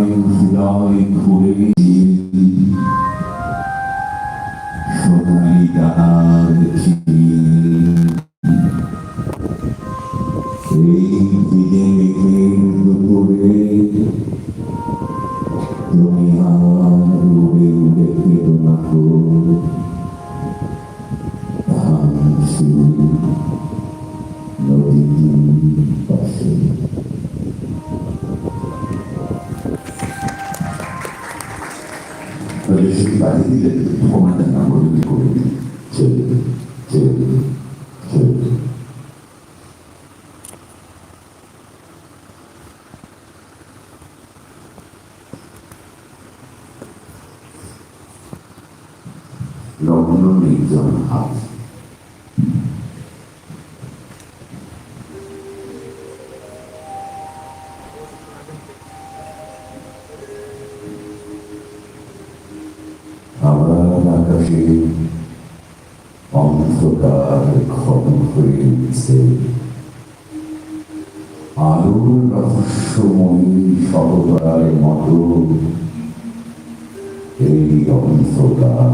হৃদয় হৃদয় ঘুরে simpati dile, comandante, no, no, no, no, অন্ধকার ঘন হয়ে উঠছে আলোর রহস্যময়ী সহকার মতো এই অন্ধকার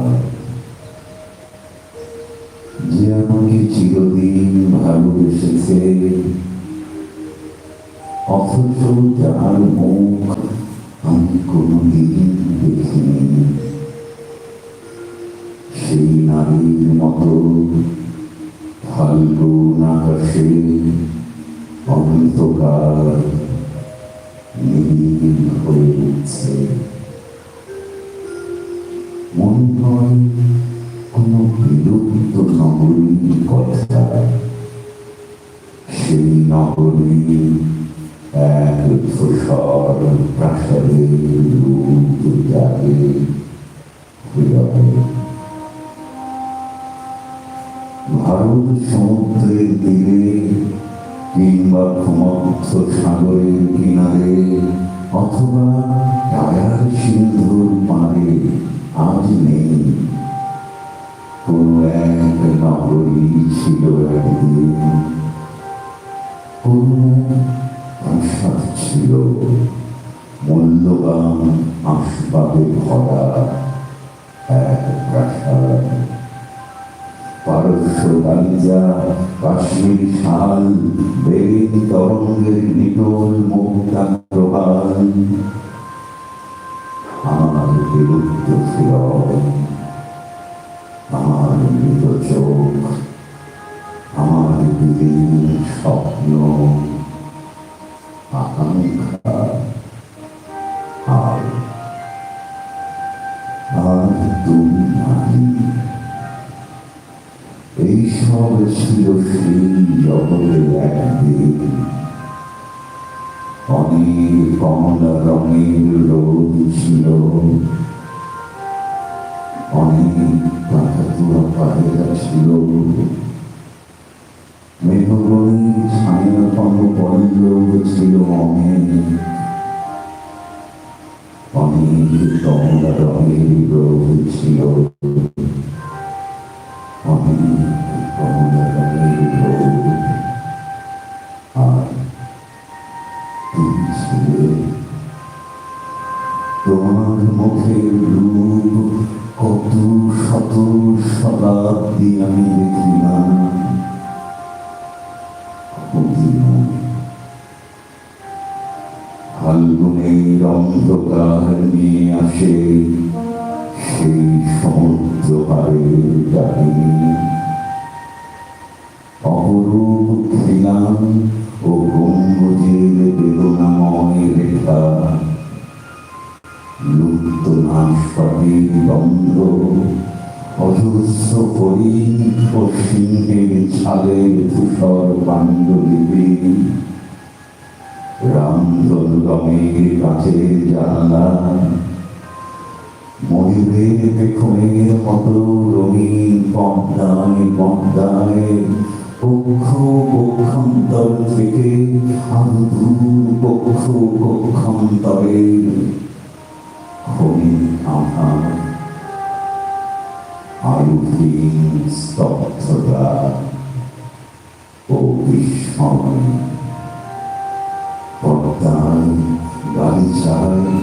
যে আমাকে চিরদিন ভালোবেসেছে, অথচ যার মুখ আমি কোনোদিন দেখিনি। সেই নারীর মতো ফাল্গুন আকাশে অন্ধকার নীল হয়ে উঠছে মনে হয় কোনো বিলুপ্ত নগরীর কথা সেই নগরী এক ধূসর প্রাসাদের রূপ জাগে হৃদয়ে ভারত সমুদ্রের তীরে কিংবা ভূমধ্য সাগরের কিনারে অথবা টায়ার সিন্ধুর পারে আজ নেই। কোন এক নগরী ছিল একদিন। কোন প্রাসাদ ছিল। মূল্যবান আসবাবে ভরা এক প্রাসাদ। পারস্য গালিজা কাশ্মীর শাল বেরিন তরঙ্গের নিটোল মুক্তা আমার বিলুপ্ত শিরয় আমার মৃত আমার বিলীন স্বপ্ন, আকাঙ্ক্ষা ছিল সেই জগতের একদিন অনেক কমলা রঙের রোদ ছিল অনেক কাকাতুয়া পায়রা ছিল মেঘবনের ছায়াতম পল্লব ছিল অনেক অনেক রঙের রোদ ছিল ফাল্গুনের অন্ধকার নিয়ে আসে সেই সমুদ্র অপরূপ ও গম্বুজের বেদনাময় রেখা লুপ্ত নাশপাতির গন্ধ অজস্র হরিণ ও সিংহের ছালের ধূসর পাণ্ডুলিপি। রঙের কাছের জানালা ময়ূরের পেখমের মতো রঙিন পর্দায় পর্দায় পক্ষ পক্ষান্তর থেকে আরও দূর পক্ষ পক্ষান্তরের ক্ষণিক আধার আয়ুহীন স্তব্ধতা ও বিস্ময় পর্দায় গালিচা চাই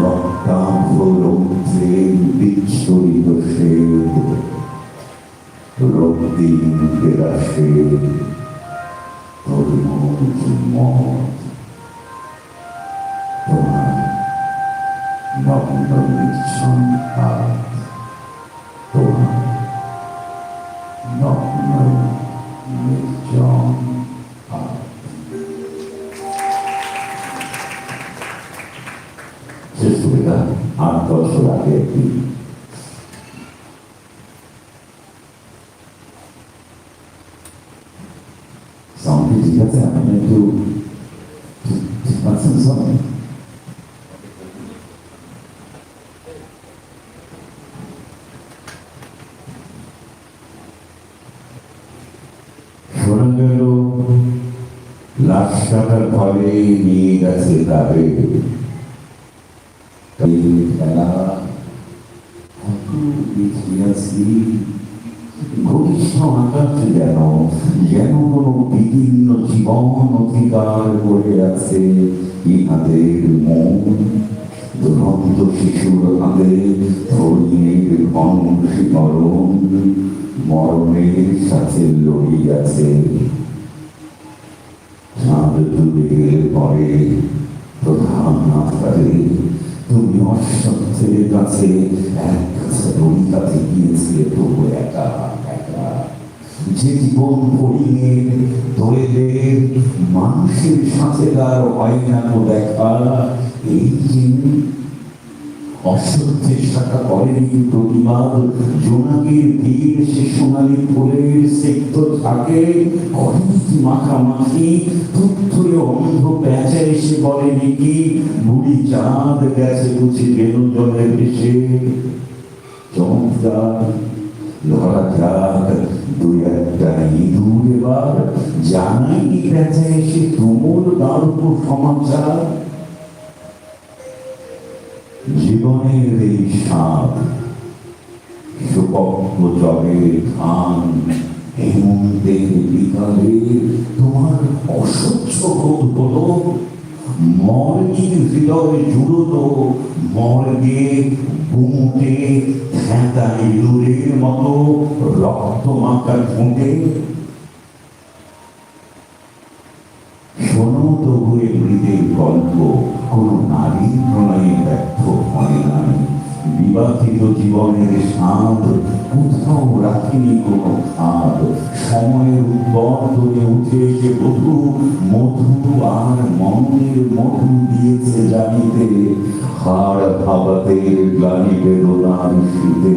রক্তাভ রৌদ্রের বিচ্ছরিত শ্বেত রক্তিম কেরাসে 2 ปีก็จะเป็นดูวันสดสดฝเดือดลักษณะพอดีมีกระสือตาเองมีแต่ละผู้มีเสียสีคนที่ชอบก็ জীবন অধিকার করে আছে ইহাদের মন। দুরন্ত শিশুর হাতে তরুণের বংশী মরণ মরণের সাথে লড়িয়াছে। কাছে এক গিয়েছিলে তবু একা। যে জীবন পড়িয়ে দোয়েলের মানুষের সাথে তার হয় না তো দেখা। এই যে অসত্যের শাখা করেনি প্রতিবাদ, জোনাকির ভিড় সে সোনালি ফুলের সিক্ত থাকে করেনি কি মাখামাখি তুত্তুরে অন্ধ প্যাঁচা এসে বলেনি কি বুড়ি চাঁদ গেছে বুঝি বেনু জলে ভেসে চমৎকার। ধরা যাক দুই একটা ইঁদুর এবার জানাইনি প্যাঁচা এসে তুমুল তার সমাচার। জীবনের এই স্বাদ সুপক্ষ জলের ধান হেমন্তের বিকালে তোমার অসহ্য বোধ মর্গির হৃদয় জুড়ত মর্গে বুমুটে ঠেঁতা ইঁদুরের মতো রক্ত মাখা ঠোঁটে শোনো তবু এ মৃতের গল্প, কোন নারী প্রণয়ে ব্যর্থ হয়। নাই বিবাহিত জীবনের স্বাদ কোথাও রাখিনি কোনো খাদ। সময়ের উদ্বর্তনে উঠে এসে বধু মধু আর মনের মধু দিয়েছে জানিতে। হাড় ভাবাতে গ্লানি বেদনার শীতে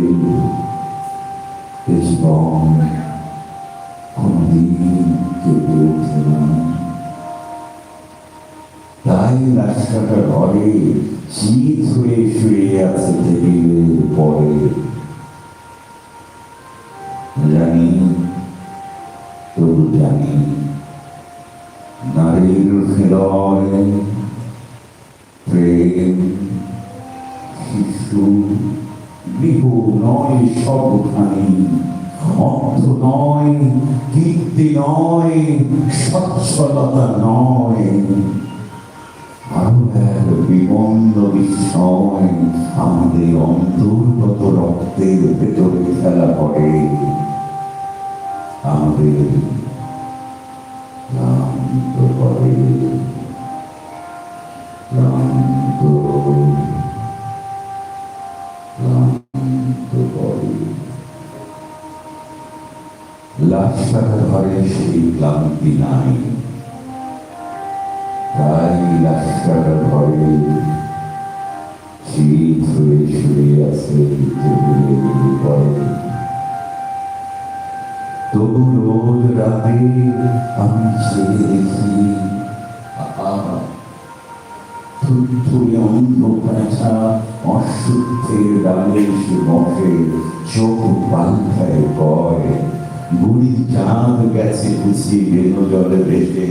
কোনদিন তাই রাস্তাটা ঘরে চিত হয়ে শুয়ে আছে টেবিলের পরে জানি তবু জানি নারীর হৃদয় প্রেম শিশু গৃহ নয় সবখানি অর্থ নয় কীর্তি নয় সচ্ছলতা নয় আরও এক বিমন্দ বিস্ময় আমাদের অন্তর্গত রক্তের ভেতরে খেলা করে আমাদের ক্লান্ত করে ক্লান্ত ক্লান্ত করে লাশ কাটার ঘরে সেই ক্লান্তি নাই তবু রোজ রাতে আমি ছেড়ে দেখি চোখ পাল্টায় কয় বুড়ি চাঁদ গেছে বুঝি বেনো জলে ভেসে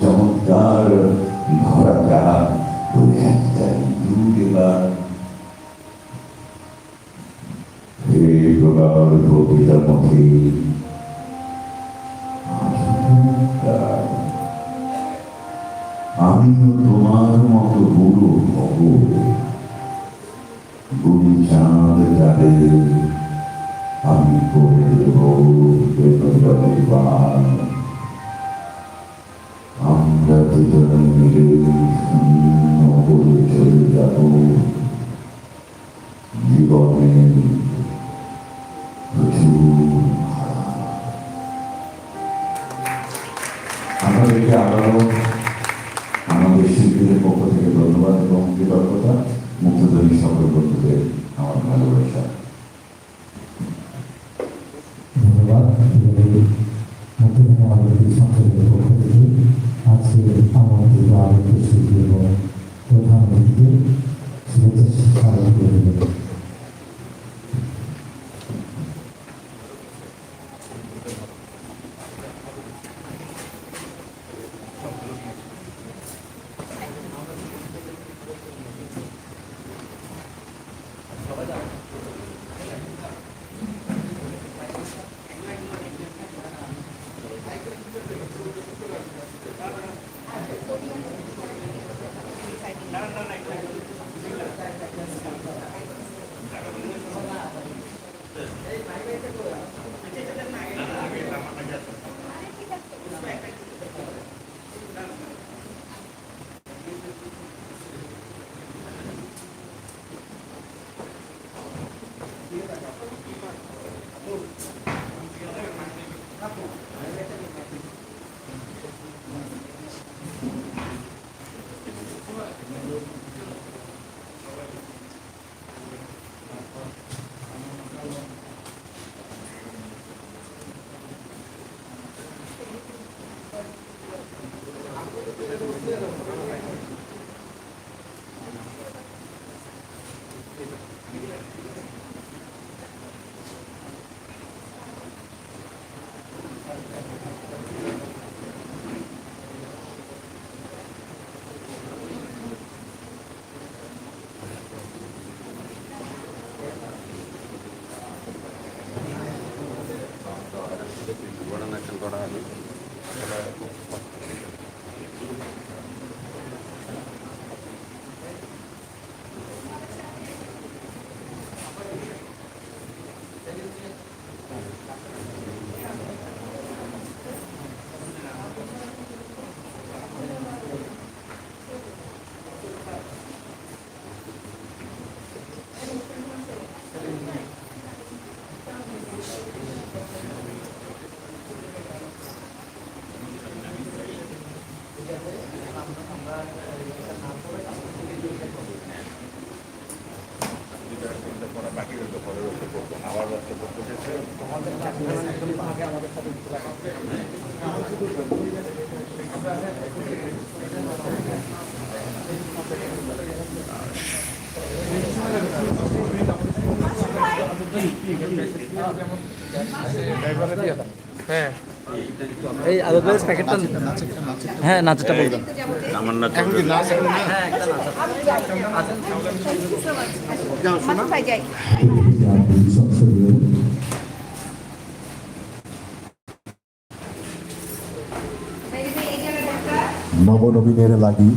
চমৎকার প্রগাঢ় কবিতা মতে আমিও তোমার মতো বাবু গুরু চাঁদ আমি করে দেব বেদনের আমরা দুজনে হ্যাঁ। এই প্যাকেটটা হ্যাঁ বলবেন সংসদীয় নবনবীনের লাগি।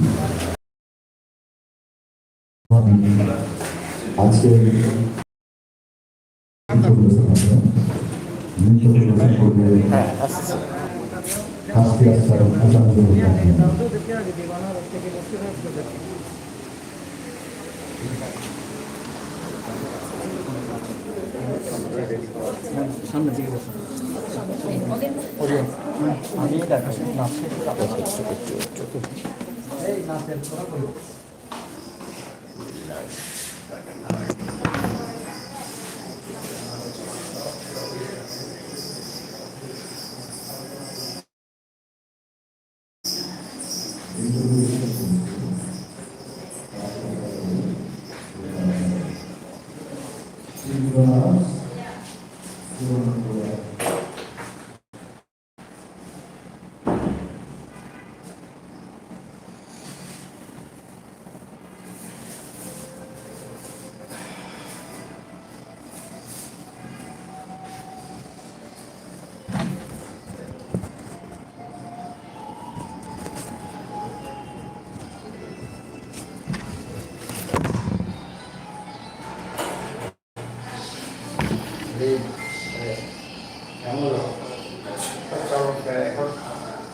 আজকে 認証の対象で、してうにないます。for.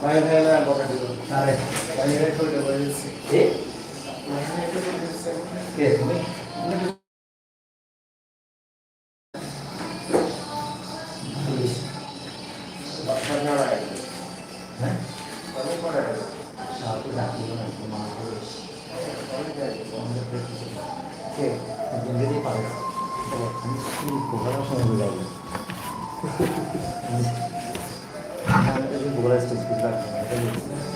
పదిహేను ఒకటి సరే పదిహేను কথা বলো নাকি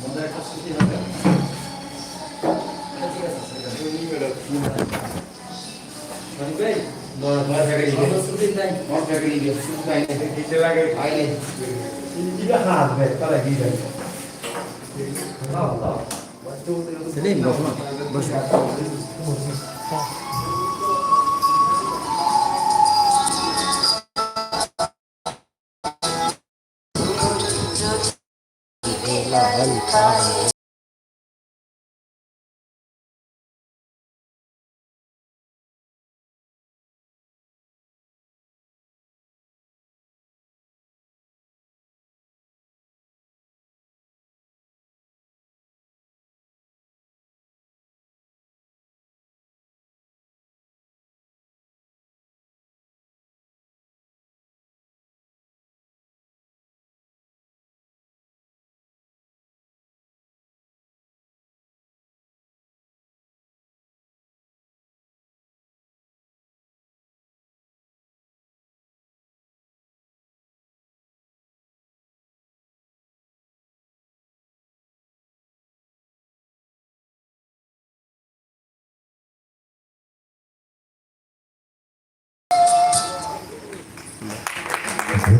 modal kasus itu kan ঠিক আছে মানে ভাই নর্মাল জায়গায় আমরা Hare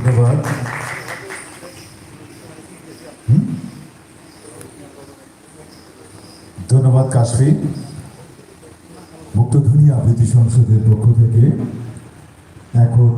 ধন্যবাদ? ধন্যবাদ কাশফি মুক্তধ্বনি আবৃত্তি সংসদের পক্ষ থেকে এখন